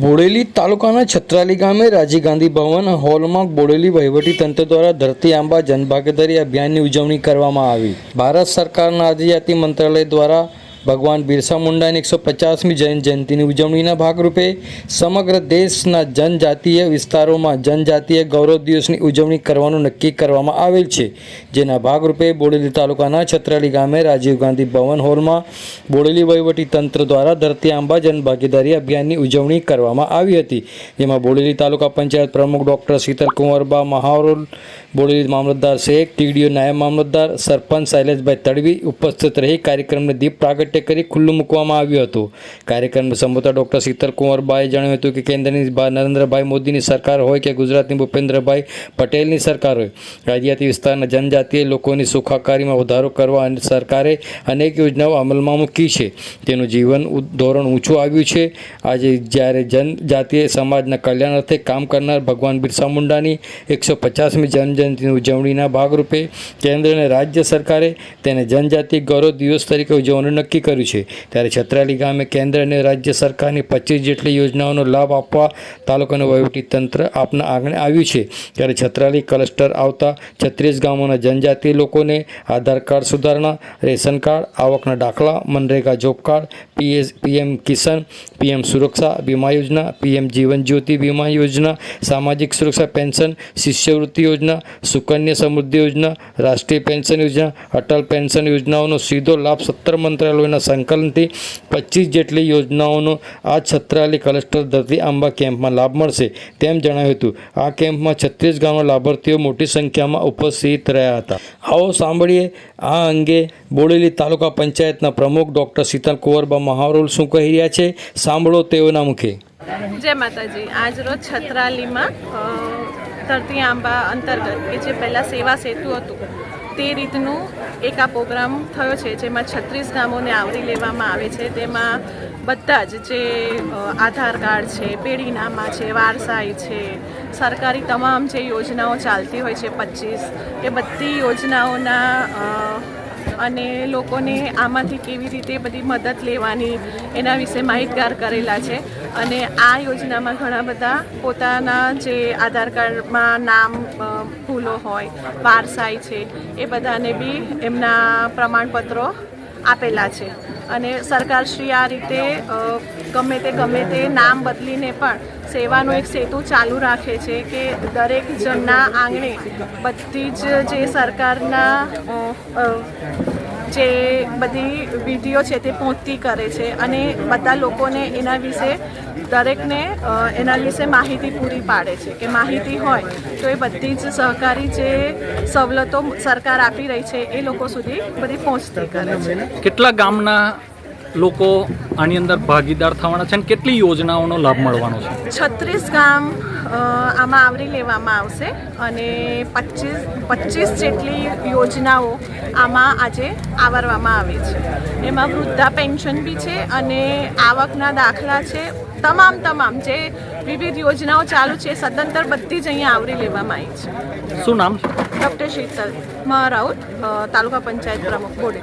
બોડેલી તાલુકાના છત્રાલી ગામે રાજીવ ગાંધી ભવન હોલમાં બોડેલી વહીવટી તંત્ર દ્વારા ધરતી આંબા જનભાગીદારી અભિયાનની ઉજવણી કરવામાં આવી. ભારત સરકારના આદિજાતિ મંત્રાલય દ્વારા ભગવાન બિરસા મુંડાની એકસો પચાસમી જૈન જયંતિની ઉજવણીના ભાગરૂપે સમગ્ર દેશના જનજાતીય વિસ્તારોમાં જનજાતીય ગૌરવ દિવસની ઉજવણી કરવાનું નક્કી કરવામાં આવેલ છે. જેના ભાગરૂપે બોડેલી તાલુકાના છત્રાલી ગામે રાજીવ ગાંધી ભવન હોલમાં બોડેલી વહીવટી તંત્ર દ્વારા ધરતી આંબા જનભાગીદારી અભિયાનની ઉજવણી કરવામાં આવી હતી. જેમાં બોડેલી તાલુકા પંચાયત પ્રમુખ ડૉક્ટર શીતલકુંવરબા મહાવરોલ બોડેલી મામલતદાર શેખ, ટીડીઓ નાયબ મામલતદાર, સરપંચ શૈલેષભાઈ તડવી ઉપસ્થિત રહી કાર્યક્રમને દીપ પ્રાગટ્ય કરી ખુલ્લું મૂકવામાં આવ્યું હતું. કાર્યક્રમને સંબોધતા ડૉક્ટર શીતલકુંવરબાએ જણાવ્યું હતું કે કેન્દ્રની નરેન્દ્રભાઈ મોદીની સરકાર હોય કે ગુજરાતની ભૂપેન્દ્રભાઈ પટેલની સરકાર હોય. આદિજાતિ વિસ્તારના જનજાતીય લોકોની સુખાકારીમાં વધારો કરવા અને સરકારે અનેક યોજનાઓ અમલમાં મૂકી છે. તેનું જીવન ધોરણ ઊંચું આવ્યું છે. આજે જ્યારે જનજાતીય સમાજના કલ્યાણ અર્થે કામ કરનાર ભગવાન બિરસા મુંડાની એકસો પચાસમી જન્મજયંતિની ઉજવણીના ભાગરૂપે કેન્દ્ર અને રાજ્ય સરકારે તેને જનજાતિ ગૌરવ દિવસ તરીકે ઉજવવાનું નક્કી કર્યું છે. ત્યારે છત્રાલી ગામે કેન્દ્ર અને રાજ્ય સરકારની પચીસ જેટલી યોજનાઓનો લાભ આપવા તાલુકાનું તંત્ર આપના આંગણે આવ્યું છે. ત્યારે છત્રાલી ક્લસ્ટર આવતા છત્રીસ ગામોના જનજાતિ લોકોને આધાર કાર્ડ સુધારણા, રેશન કાર્ડ, આવકના દાખલા, MNREGA job card, PS, PM Kisan, PM સુરક્ષા વીમા યોજના, પીએમ જીવન જ્યોતિ વીમા યોજના, સામાજિક સુરક્ષા પેન્શન, શિષ્યવૃત્તિ યોજના, સુકન્યા સમૃદ્ધિ યોજના, રાષ્ટ્રીય પેન્શન યોજના, અટલ પેન્શન યોજનાઓનો સીધો લાભ સત્તર મંત્રાલયોના સંકલનથી પચીસ જેટલી યોજનાઓનો આ છત્રાલી કલસ્ટર ધરતી આંબા કેમ્પમાં લાભ મળશે તેમ જણાવ્યું હતું. આ કેમ્પમાં છત્રીસ ગામના લાભાર્થીઓ મોટી સંખ્યામાં ઉપસ્થિત રહ્યા હતા. આવો સાંભળીએ આ અંગે બોડેલી તાલુકા પંચાયતના પ્રમુખ ડૉક્ટર શીતલ કુંવરબા મહાવરોલ શું કહી રહ્યા છે? સાંભળો તેઓના મુખે. જય માતાજી. આજ રોજ છત્રાલીમાં ધરતી આંબા અંતર્ગત કે જે પહેલાં સેવા સેતુ હતું, તે રીતનું એક આ પ્રોગ્રામ થયો છે, જેમાં છત્રીસ ગામોને આવરી લેવામાં આવે છે. તેમાં બધા જ જે આધાર કાર્ડ છે, પેઢીનામા છે, વારસાઈ છે, સરકારી તમામ જે યોજનાઓ ચાલતી હોય છે, પચીસ, એ બધી યોજનાઓના અને લોકોને આમાંથી કેવી રીતે બધી મદદ લેવાની એના વિશે માહિતગાર કરેલા છે. અને આ યોજનામાં ઘણા બધા પોતાના જે આધાર કાર્ડમાં નામ ભૂલો હોય, વારસાઈ છે, એ બધાને બી એમના પ્રમાણપત્રો આપેલા છે. અને સરકારશ્રી આ રીતે ગમે તે ગમે તે નામ બદલીને પણ સેવાનો એક સેતુ ચાલુ રાખે છે કે દરેક જણના આંગણે બધી જ જે સરકારના જે બધી વિધિઓ છે તે પહોંચતી કરે છે અને બધા લોકોને એના વિશે દરેકને એના વિશે માહિતી પૂરી પાડે છે કે માહિતી હોય તો એ બધી જ સહકારી જે સવલતો સરકાર આપી રહી છે એ લોકો સુધી બધી પહોંચતી કરે છે. કેટલા ગામના લોકો આની અંદર ભાગીદાર થવાના છે અને કેટલી યોજનાઓનો લાભ મળવાનો છે? છત્રીસ ગામ આમાં આવરી લેવામાં આવશે અને પચીસ પચીસ જેટલી યોજનાઓ આમાં આજે આવરવામાં આવે છે. એમાં વૃદ્ધા પેન્શન બી છે અને આવકના દાખલા છે. તમામ તમામ જે વિવિધ યોજનાઓ ચાલુ છે સદંતર બધી જ અહીંયા આવરી લેવામાં આવી છે. શું નામ ડૉક્ટર શીતલ મા રાઉત તાલુકા પંચાયત પ્રમુખ બોડેલી.